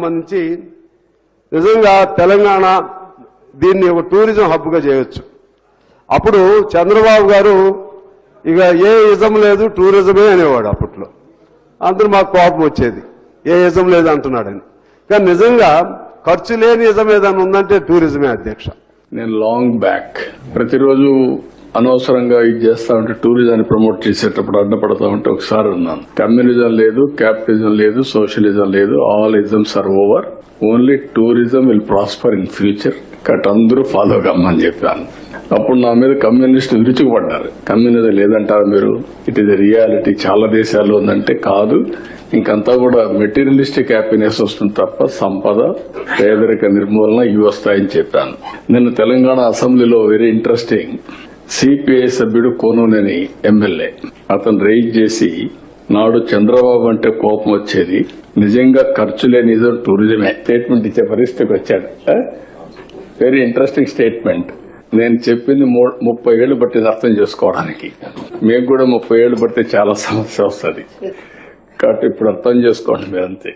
సంబంధించి నిజంగా తెలంగాణ దీన్ని ఒక టూరిజం హబ్గా చేయొచ్చు. అప్పుడు చంద్రబాబు గారు ఇక ఏ ఇజం లేదు టూరిజమే అనేవాడు అప్పట్లో. అందరూ మాకు కోపం వచ్చేది. ఏ ఇజం లేదు అంటున్నాడని కానీ నిజంగా ఖర్చు లేని ఇజం ఏదైనా ఉందంటే టూరిజమే అధ్యక్ష. నేను లాంగ్ బ్యాక్ ప్రతిరోజు అనవసరంగా ఇది చేస్తా ఉంటే టూరిజాన్ని ప్రమోట్ చేసేటప్పుడు అడ్డపడతా ఉంటే ఒకసారి ఉన్నాను కమ్యూనిజం లేదు క్యాపిటలిజం లేదు సోషలిజం లేదు all isms are over. Only tourism will prosper in future. Cut అందరూ ఫాలో కమ్మని చెప్పాను. అప్పుడు నా మీద కమ్యూనిస్ట్ విరుచుకుపడ్డారు. కమ్యూనిజం లేదంటారు మీరు? ఇట్ ఇస్ రియాలిటీ చాలా దేశాల్లో ఉందంటే కాదు. ఇంకంతా కూడా మెటీరియలిస్టిక్ హ్యాపీనెస్ వస్తుంది తప్ప సంపద పేదరిక నిర్మూలన ఇవి వస్తాయని చెప్పాను. నిన్న తెలంగాణ అసెంబ్లీలో వెరీ ఇంట్రెస్టింగ్. సిపిఐ సభ్యుడు కోనూనేని ఎమ్మెల్యే. అతను రైజ్ చేసి నాడు చంద్రబాబు అంటే కోపం వచ్చేది నిజంగా ఖర్చు లేని టూరిజమే. స్టేట్మెంట్ ఇచ్చే పరిస్థితికి వచ్చాడు. వెరీ ఇంట్రెస్టింగ్ స్టేట్మెంట్ నేను చెప్పింది మూ- ముప్పై ఏళ్ళు పట్టింది అర్థం చేసుకోవడానికి. మీకు కూడా ముప్పై ఏళ్ళు పడితే చాలా సమస్య వస్తుంది. కాబట్టి ఇప్పుడు అర్థం చేసుకోండి మీరంతే.